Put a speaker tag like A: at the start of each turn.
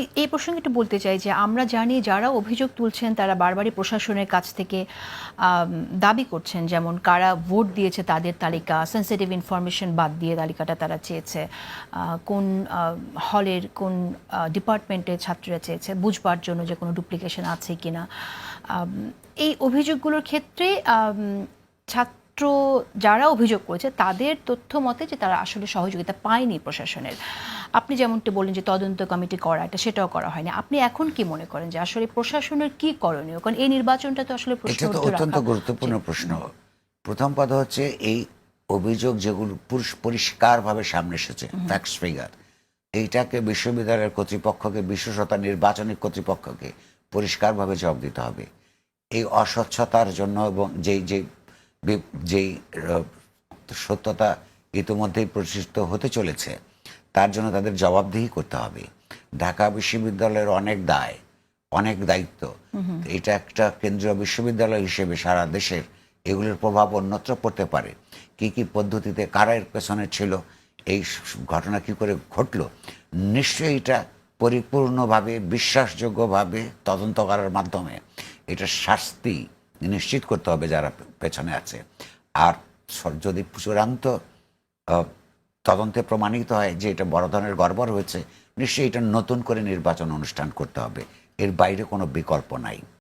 A: এই- প্রসঙ্গে একটু বলতে চাই যে আমরা জানি যারা অভিযোগ তুলছেন, তারা বারবারই প্রশাসনের কাছ থেকে দাবি করছেন যেমন কারা ভোট দিয়েছে তাদের তালিকা সেন্সিটিভ ইনফরমেশন বাদ দিয়ে তালিকাটা তারা চেয়েছে কোন হলের কোন ডিপার্টমেন্টের ছাত্ররা চেয়েছে, বুঝবার জন্য যে কোনো ডুপ্লিকেশন আছে কি না এই অভিযোগগুলোর ক্ষেত্রে ছাত্র যারা অভিযোগ করেছে তাদের তথ্য মতে যে তারা আসলে সহযোগিতা পায়নি প্রশাসনের। আপনি যেমনটি বললেন যে তদন্ত কমিটি করা এটা সেটাও করা হয়নি। আপনি এখন কি মনে করেন যে আসলে প্রশাসনের কি করণীয়? কারণ এই নির্বাচনটা তো আসলে প্রশ্ন
B: এটা তো অত্যন্ত গুরুত্বপূর্ণ প্রশ্ন। প্রথম কথা হচ্ছে এই অভিযোগ যেগুলো পুরুষ- পরিষ্কারভাবে সামনে এসেছে ফ্যাক্টস ফিগার এইটাকে বিশ্ববিদ্যালয়ের কর্তৃপক্ষকে বিশেষত নির্বাচনী কর্তৃপক্ষকে পরিষ্কারভাবে জবাব দিতে হবে। এই অস্বচ্ছতার জন্য এবং যেই বি- যেই সত্যতা ইতিমধ্যেই প্রতিষ্ঠিত হতে চলেছে তার জন্য তাদের জবাবদিহি করতে হবে। ঢাকা বিশ্ববিদ্যালয়ের অনেক দায় অনেক দায়িত্ব। এটা একটা কেন্দ্রীয় বিশ্ববিদ্যালয় হিসেবে সারা দেশের এগুলোর প্রভাব অন্যত্র পড়তে পারে। কি কি পদ্ধতিতে কারা এর পেছনে ছিল এই ঘটনা কি করে ঘটলো নিশ্চয়ই এটা পরিপূর্ণভাবে বিশ্বাসযোগ্যভাবে তদন্ত করার মাধ্যমে এটা শাস্তি নিশ্চিত করতে হবে যারা পেছনে আছে। আর যদি চূড়ান্ত তদন্তে প্রমাণিত হয় যে এটা বড় ধরনের গড়বড় হয়েছে। নিশ্চয়ই এটা নতুন করে নির্বাচন অনুষ্ঠান করতে হবে। এর বাইরে কোনো বিকল্প নাই।